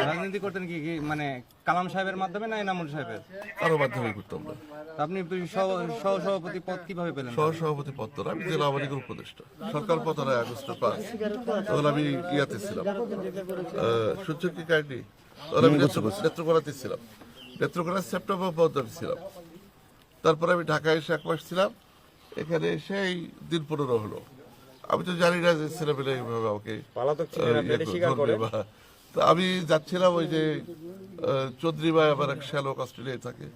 রাজনীতি করতেন কি কি মানে কালাম সাহেবের মাধ্যমে না এনামুল সাহেবের? আরও মাধ্যমে করতাম না আপনি সহ- সভাপতি পদ কীভাবে পেলেন? সহ সভাপতি পদ তো আমি জেলা আওয়ামী লীগের উপদেষ্টা। সরকার পতন আগস্টের পাঁচ। তখন আমি ইয়াতে ছিলাম। কাহিনী? তখন আমি নেত্রকোনাতে ছিলাম। নেত্রকোনা সেপ্টেম্বর পর্যন্ত ছিলাম। তারপরে আমি ঢাকায় এসে এক মাস ছিলাম। এখানে এসে এই দিন পনেরো হলো। আমি তো জানি না যে ছেলেমেলে এইভাবে আমাকে আহ, ইয়ে তো আমি যাচ্ছিলাম ওই যে ভাই আমার এক শ্যালক অস্ট্রেলিয়ায় থাকে।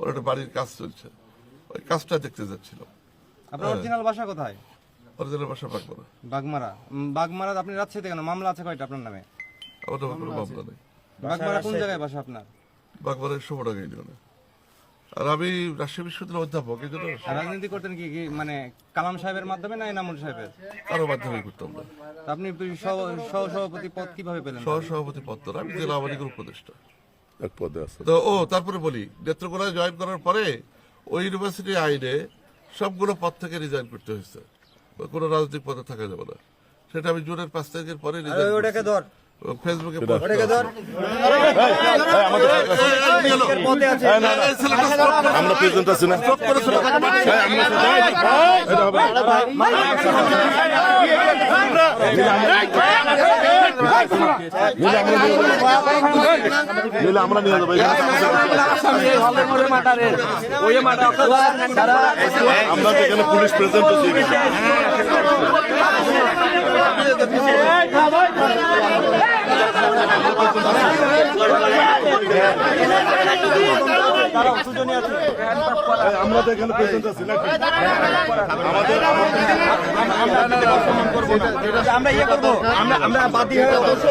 ওর একটা বাড়ির কাজ চলছে। ওই কাজটা দেখতে যাচ্ছিলাম। আপনার অরিজিনাল বাসা কোথায়? অরিজিনাল বাসা না বাগমারা। বাগমারা আপনি রাজশাহীতে কেন মামলা আছে কয়টা আপনার নামে? আমার নামে কোনো মামলা নেই। বাগমারা কোন জায়গায় বাসা আপনার? বাগবারের সোমরাগা ইউনিয়নে। আর আমি রাজশাহী বিশ্ববিদ্যালয়ের অধ্যাপক এই জন্য রাজনীতি করতেন কি কি মানে কালাম সাহেবের মাধ্যমে না এনামুল সাহেবের? আরও মাধ্যমে করতাম না। আপনি সহ- সভাপতি পদ কীভাবে পেলেন? সহ সভাপতি পদ তো না, আমি জেলা আওয়ামী লীগের উপদেষ্টা। এক পদে আছে। তো ও তারপরে বলি নেত্রকোনায় জয়েন করার পরে ওই ইউনিভার্সিটি আইনে সবগুলো পদ থেকে রিজাইন করতে হয়েছে। কোনো রাজনৈতিক পদে থাকা যাবে না। সেটা আমি জুনের পাঁচ তারিখের পরে resign করছি। ও ফেসবুকে আমরা প্রেজেন্ট আছি না আমরা নিয়ে যাব আমরা তো এখানে পুলিশ প্রেজেন্ট আছি আমরা তো এখানে প্রেজেন্ট আছি আমাদের আমরা ইয়ে করব আমরা আমরা বাদী হয়ে বসে